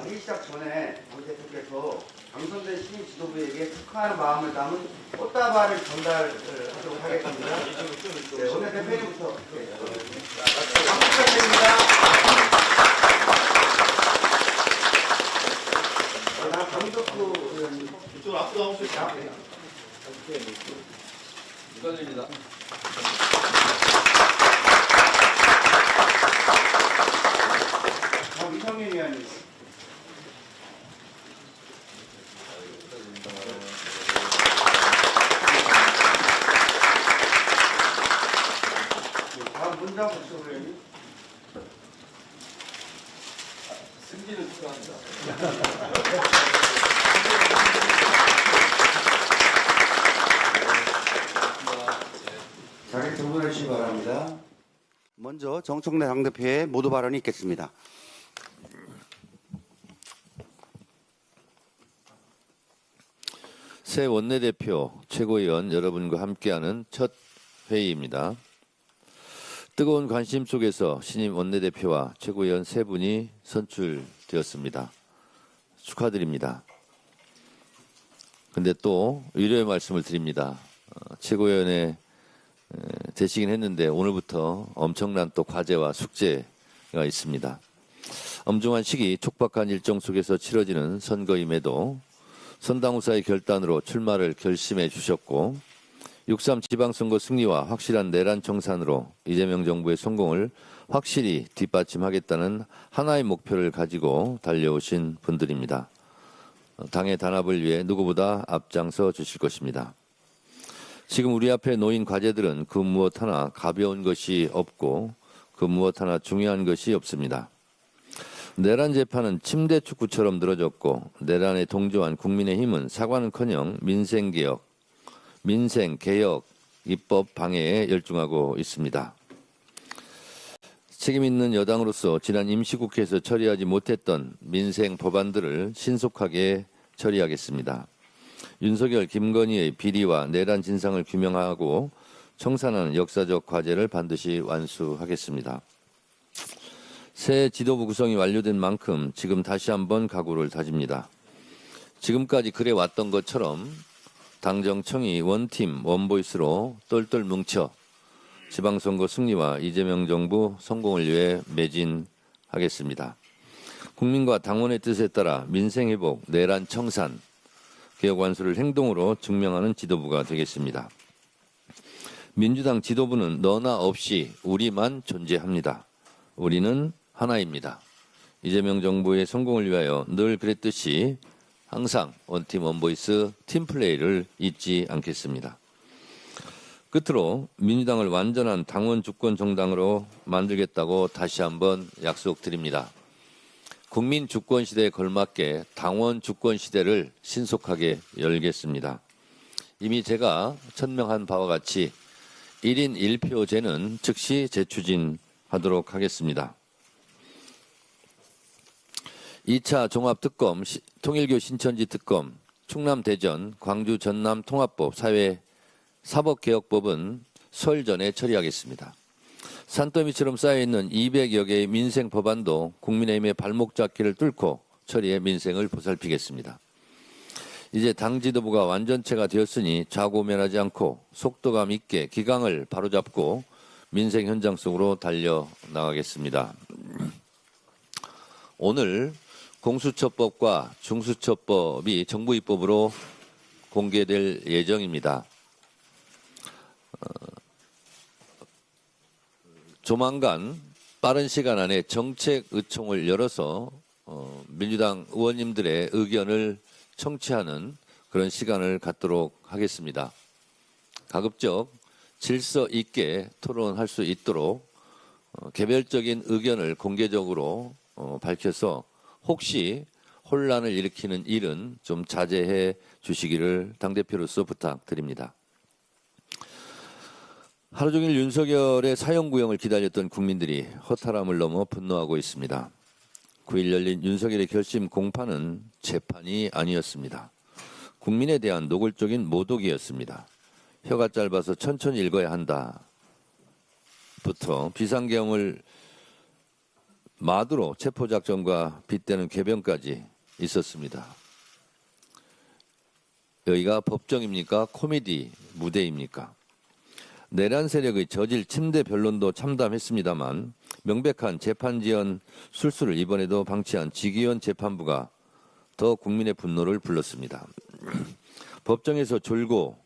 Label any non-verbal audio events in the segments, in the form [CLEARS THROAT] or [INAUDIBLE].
아, 회의 시작 전에 정 대표께서 당선된 신임 지도부에게 축하하는 마음을 담은 꽃다발을 전달하도록 하겠습니다. 네, 오늘 대표님부터 네. 어, 나 강덕구. 이쪽으로 앞으로. 네. 축하드립니다. 다음 이성민 의원님. 네, 다음 문장부터 의원님. 축하합니다. 자리 두분해 주시기 바랍니다. 먼저 정청래 당대표의 모두 발언이 있겠습니다. 새 원내대표 최고위원 여러분과 함께하는 첫 회의입니다. 뜨거운 관심 속에서 신임 원내대표와 최고위원 세 분이 선출 되었습니다. 축하드립니다. 근데 또 위로의 말씀을 드립니다. 어, 최고위원에 에, 되시긴 했는데 오늘부터 엄청난 또 과제와 숙제가 있습니다. 엄중한 시기 촉박한 일정 속에서 치러지는 선거임에도 선당후사의 결단으로 출마를 결심해 주셨고 6.3 지방선거 승리와 확실한 내란 청산으로 이재명 정부의 성공을 확실히 뒷받침하겠다는 하나의 목표를 가지고 달려오신 분들입니다. 당의 단합을 위해 누구보다 앞장서 주실 것입니다. 지금 우리 앞에 놓인 과제들은 그 무엇 하나 가벼운 것이 없고 그 무엇 하나 중요한 것이 없습니다. 내란 재판은 침대 축구처럼 늘어졌고 내란에 동조한 국민의힘은 사과는커녕 민생 개혁, 민생 개혁 입법 방해에 열중하고 있습니다. 책임 있는 여당으로서 지난 임시국회에서 처리하지 못했던 민생 법안들을 신속하게 처리하겠습니다. 윤석열, 김건희의 비리와 내란 진상을 규명하고 청산하는 역사적 과제를 반드시 완수하겠습니다. 새 지도부 구성이 완료된 만큼 지금 다시 한번 각오를 다집니다. 지금까지 그래 왔던 것처럼 당정청이 원팀 원보이스로 똘똘 뭉쳐 지방선거 승리와 이재명 정부 성공을 위해 매진하겠습니다. 국민과 당원의 뜻에 따라 민생 회복, 내란 청산, 개혁 완수를 행동으로 증명하는 지도부가 되겠습니다. 민주당 지도부는 너나 없이 우리만 존재합니다. 우리는 하나입니다. 이재명 정부의 성공을 위하여 늘 그랬듯이 항상 원팀 원보이스 팀플레이를 잊지 않겠습니다. 끝으로 민주당을 완전한 당원 주권 정당으로 만들겠다고 다시 한번 약속드립니다. 국민 주권 시대에 걸맞게 당원 주권 시대를 신속하게 열겠습니다. 이미 제가 천명한 바와 같이 1인 1표제는 즉시 재추진하도록 하겠습니다. 2차 종합특검, 시- 통일교 신천지 특검, 충남 대전, 광주 전남 통합법, 사회 사법개혁법은 설 전에 처리하겠습니다. 산더미처럼 쌓여있는 200여 개의 민생 법안도 국민의힘의 발목 잡기를 뚫고 처리해 민생을 보살피겠습니다. 이제 당 지도부가 완전체가 되었으니 좌고면하지 않고 속도감 있게 기강을 바로잡고 민생 현장 속으로 달려 나가겠습니다. 오늘 공수처법과 중수처법이 정부 입법으로 공개될 예정입니다. 어, 조만간 빠른 시간 안에 정책 의총을 열어서 어, 민주당 의원님들의 의견을 청취하는 그런 시간을 갖도록 하겠습니다. 가급적 질서 있게 토론할 수 있도록 어, 개별적인 의견을 공개적으로 어, 밝혀서 혹시 혼란을 일으키는 일은 좀 자제해 주시기를 당대표로서 부탁드립니다. 하루 종일 윤석열의 사형 구형을 기다렸던 국민들이 허탈함을 넘어 분노하고 있습니다. 9일 열린 윤석열의 결심 공판은 재판이 아니었습니다. 국민에 대한 노골적인 모독이었습니다. 혀가 짧아서 천천히 읽어야 한다. 부터 비상계엄을 마두로 체포작전과 빗대는 궤변까지 있었습니다. 여기가 법정입니까? 코미디 무대입니까? 내란 세력의 저질 침대 변론도 참담했습니다만 명백한 재판 지연 술수를 이번에도 방치한 지기현 재판부가 더 국민의 분노를 불렀습니다. [CLEARS THROAT] 법정에서 졸고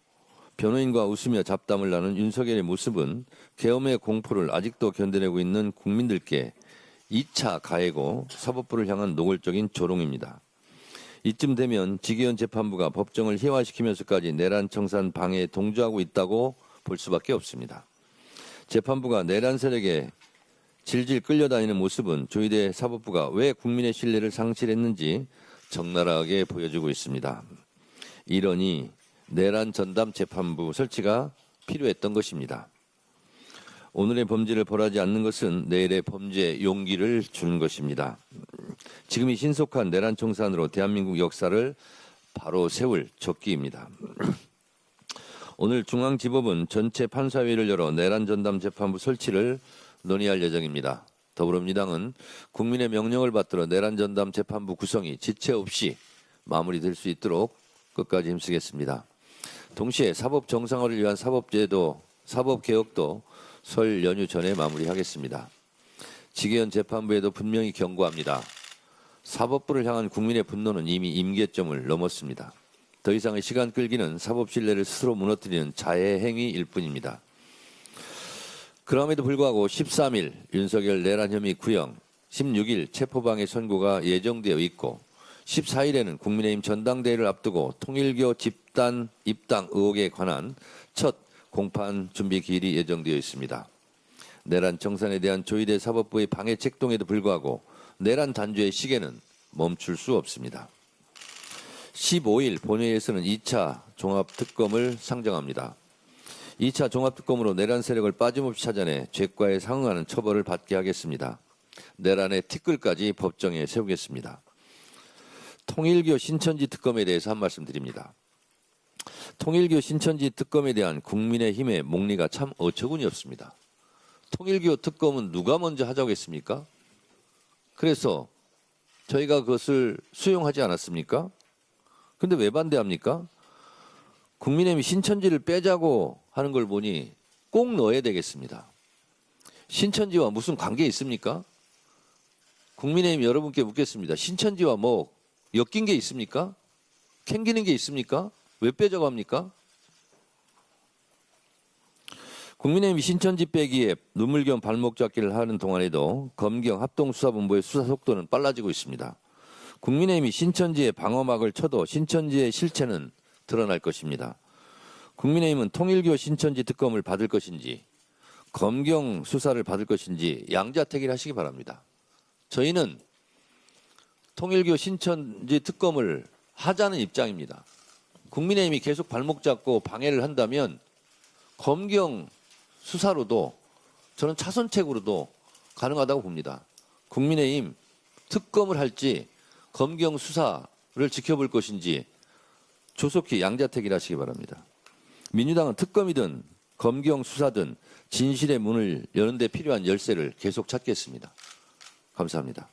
변호인과 웃으며 잡담을 나눈 윤석열의 모습은 계엄의 공포를 아직도 견뎌내고 있는 국민들께 2차 가해고 사법부를 향한 노골적인 조롱입니다. 이쯤 되면 지기현 재판부가 법정을 희화시키면서까지 내란 청산 방해에 동조하고 있다고 볼 수밖에 없습니다. 재판부가 내란 세력에 질질 끌려다니는 모습은 조희대 사법부가 왜 국민의 신뢰를 상실했는지 적나라하게 보여주고 있습니다. 이러니 내란 전담 재판부 설치가 필요했던 것입니다. 오늘의 범죄를 벌하지 않는 것은 내일의 범죄 용기를 주는 것입니다. 지금 이 신속한 내란 청산으로 대한민국 역사를 바로 세울 적기입니다. 오늘 중앙지법은 전체 판사회의를 열어 내란 전담 재판부 설치를 논의할 예정입니다. 더불어민주당은 국민의 명령을 받들어 내란 전담 재판부 구성이 지체 없이 마무리될 수 있도록 끝까지 힘쓰겠습니다. 동시에 사법 정상화를 위한 사법제도, 사법개혁도 설 연휴 전에 마무리하겠습니다. 지계현 재판부에도 분명히 경고합니다. 사법부를 향한 국민의 분노는 이미 임계점을 넘었습니다. 더 이상의 시간 끌기는 사법 신뢰를 스스로 무너뜨리는 자해 행위일 뿐입니다. 그럼에도 불구하고 13일 윤석열 내란 혐의 구형, 16일 체포방해 선고가 예정되어 있고 14일에는 국민의힘 전당대회를 앞두고 통일교 집단 입당 의혹에 관한 첫 공판 준비 기일이 예정되어 있습니다. 내란 청산에 대한 조희대 사법부의 방해 책동에도 불구하고 내란 단죄의 시계는 멈출 수 없습니다. 15일 본회의에서는 2차 종합특검을 상정합니다. 2차 종합특검으로 내란 세력을 빠짐없이 찾아내 죄과에 상응하는 처벌을 받게 하겠습니다. 내란의 티끌까지 법정에 세우겠습니다. 통일교 신천지 특검에 대해서 한 말씀 드립니다. 통일교 신천지 특검에 대한 국민의힘의 목리가 참 어처구니 없습니다. 통일교 특검은 누가 먼저 하자고 했습니까? 그래서 저희가 그것을 수용하지 않았습니까? 근데 왜 반대합니까? 국민의힘이 신천지를 빼자고 하는 걸 보니 꼭 넣어야 되겠습니다. 신천지와 무슨 관계 있습니까? 국민의힘 여러분께 묻겠습니다. 신천지와 뭐 엮인 게 있습니까? 캥기는 게 있습니까? 왜 빼자고 합니까? 국민의힘 신천지 빼기에 눈물겸 발목 잡기를 하는 동안에도 검경 합동수사본부의 수사 속도는 빨라지고 있습니다. 국민의힘이 신천지의 방어막을 쳐도 신천지의 실체는 드러날 것입니다. 국민의힘은 통일교 신천지 특검을 받을 것인지 검경 수사를 받을 것인지 양자택일 하시기 바랍니다. 저희는 통일교 신천지 특검을 하자는 입장입니다. 국민의힘이 계속 발목 잡고 방해를 한다면 검경 수사로도 저는 차선책으로도 가능하다고 봅니다. 국민의힘 특검을 할지 검경 수사를 지켜볼 것인지 조속히 양자택일 하시기 바랍니다. 민주당은 특검이든 검경 수사든 진실의 문을 여는 데 필요한 열쇠를 계속 찾겠습니다. 감사합니다.